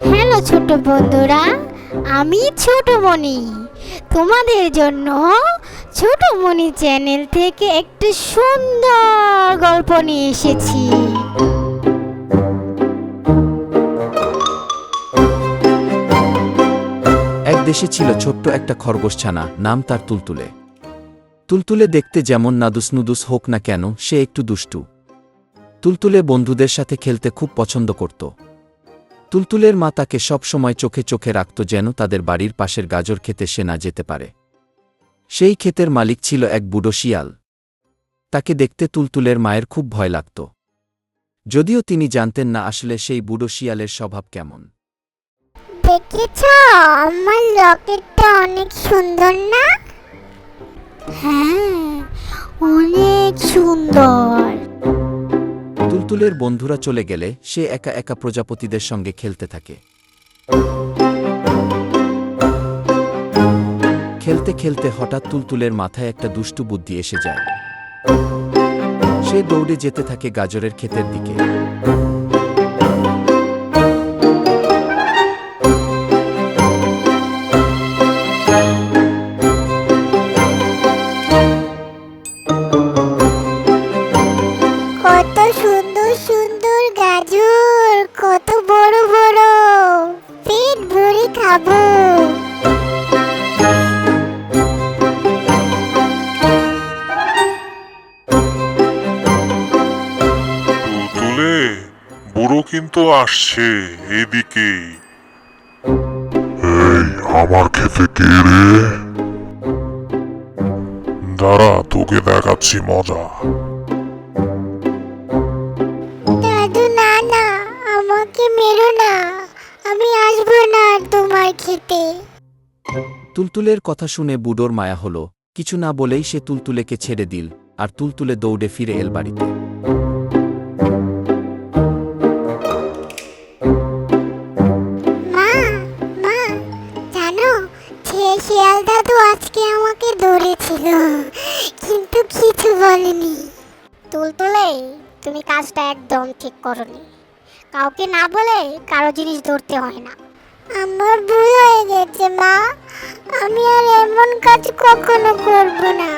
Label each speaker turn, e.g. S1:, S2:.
S1: Hello ছোট বন্ধুরা, আমি ছোট মণি। তোমাদের জন্য ছোট মণি চ্যানেল থেকে একটি সুন্দর গল্প নিয়ে এসেছি।
S2: এক দেশে ছিল ছোট্ট একটা খরগোশছানা নাম তার তুলতুলে। তুলতুলে দেখতে যেমন নাদুসনুদুস হোক না কেন, সে একটু দুষ্টু। তুলতুলে বন্ধুদের সাথে খেলতে খুব পছন্দ করত। তুলতুলের মা তাকে সব সময় চোখে চোখে রাখত যেন তাদের বাড়ির পাশের গাজর খেতে সে না যেতে পারে। সেই ক্ষেতের মালিক ছিল এক বুড়ো শিয়াল। তাকে দেখতে তুলতুলের মায়ের খুব ভয় লাগত। যদিও তিনি জানতেন না আসলে সেই বুড়ো শিয়ালের স্বভাব কেমন।
S1: দেখেছ আমার লকেটটা অনেক সুন্দর না? হ্যাঁ অনেক সুন্দর।
S2: তুলতুলের বন্ধুরা চলে গেলে সে একা একা প্রজাপতিদের সঙ্গে খেলতে থাকে। খেলতে খেলতে হঠাৎ তুলতুলের মাথায় একটা দুষ্টু বুদ্ধি এসে যায়। সে দৌড়ে যেতে থাকে গাজরের ক্ষেতের দিকে।
S1: কত বড় বড়। পেট ভরে খাব।
S3: তুলে বুড়ো কিন্তু আসছে এদিকে। এই আমার খেতে কে রে? দাঁড়া তোকে দেখাচ্ছি মজা।
S2: তুলতুলের কথা শুনে বুড়োর মায়া হল, কিছু না বলেই সে তুলতুলেকে ছেড়ে দিল, আর তুলতুলে দৌড়ে ফিরে এল বাড়িতে।
S1: আজকে আমাকে তুমি কাজটা একদম ঠিক করনি। কাউকে না বলে কারও জিনিস ধরতে হয় না। আমার ভুল হয়ে গেছে মা। আমি আর এমন কাজ কখনো করব না।